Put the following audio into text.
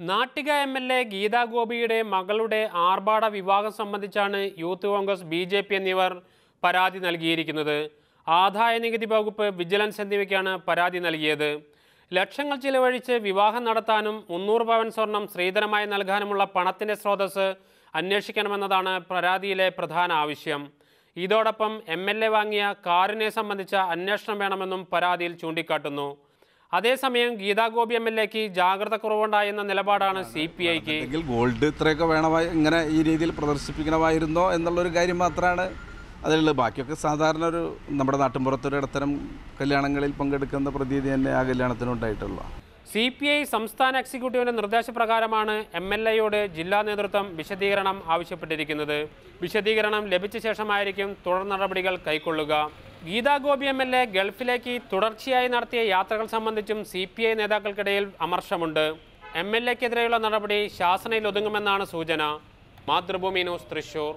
Nattika M L A Geetha ഗോപിയുടെ മകളുടെ ആർഭാട വിവാഹം സംബന്ധിച്ചാണ് youth Congress B J P എന്നിവർ പരാതി നൽകിയിരിക്കുന്നത്. ആദായ നികുതി വകുപ്പ് വിജിലൻസ് എന്നിവയ്ക്കാണ് പരാതി നൽകിയത്. ലക്ഷങ്ങൾ ചിലവഴിച്ച് വിവാഹം നടത്താനും മുന്നൂറ് പവൻ സ്വർണം സ്ത്രീധനമായി നൽകാനുമുള്ള പണത്തിന്റെ സ്രോതസ് അന്വേഷിക്കണമെന്നതാണ് പരാതിയിലെ പ്രധാന ആവശ്യം. ഇതോടൊപ്പം എം വാങ്ങിയ കാറിനെ സംബന്ധിച്ച അന്വേഷണം വേണമെന്നും പരാതിയിൽ ചൂണ്ടിക്കാട്ടുന്നു. അതേസമയം ഗീതാ ഗോപി എം എൽ എക്ക് ജാഗ്രത കുറവുണ്ടായെന്ന നിലപാടാണ് സി പി ഐക്ക് ഗോൾഡ് ഇത്രയൊക്കെ വേണമായി ഇങ്ങനെ ഈ രീതിയിൽ പ്രദർശിപ്പിക്കണമായിരുന്നോ എന്നുള്ളൊരു കാര്യം മാത്രമാണ് അതിലുള്ള ബാക്കിയൊക്കെ സാധാരണ ഒരു നമ്മുടെ നാട്ടിൻപുറത്തൊരു ഇടത്തരം കല്യാണങ്ങളിൽ പങ്കെടുക്കുന്ന പ്രതീതി തന്നെ ആ കല്യാണത്തിനുണ്ടായിട്ടുള്ളൂ സി പി ഐ സംസ്ഥാന എക്സിക്യൂട്ടീവിന്റെ നിർദ്ദേശപ്രകാരമാണ് എം എൽ എയോട് ജില്ലാ നേതൃത്വം വിശദീകരണം ആവശ്യപ്പെട്ടിരിക്കുന്നത്. വിശദീകരണം ലഭിച്ച ശേഷമായിരിക്കും തുടർ നടപടികൾ കൈക്കൊള്ളുക. Geetha Gopi M L A ഗൾഫിലേക്ക് തുടർച്ചയായി നടത്തിയ യാത്രകൾ സംബന്ധിച്ചും സി പി ഐ നേതാക്കൾക്കിടയിൽ അമർഷമുണ്ട്. എം എൽ എക്കെതിരെയുള്ള നടപടി ശാസനയിൽ ഒതുങ്ങുമെന്നാണ് സൂചന. മാതൃഭൂമി ന്യൂസ് തൃശൂർ.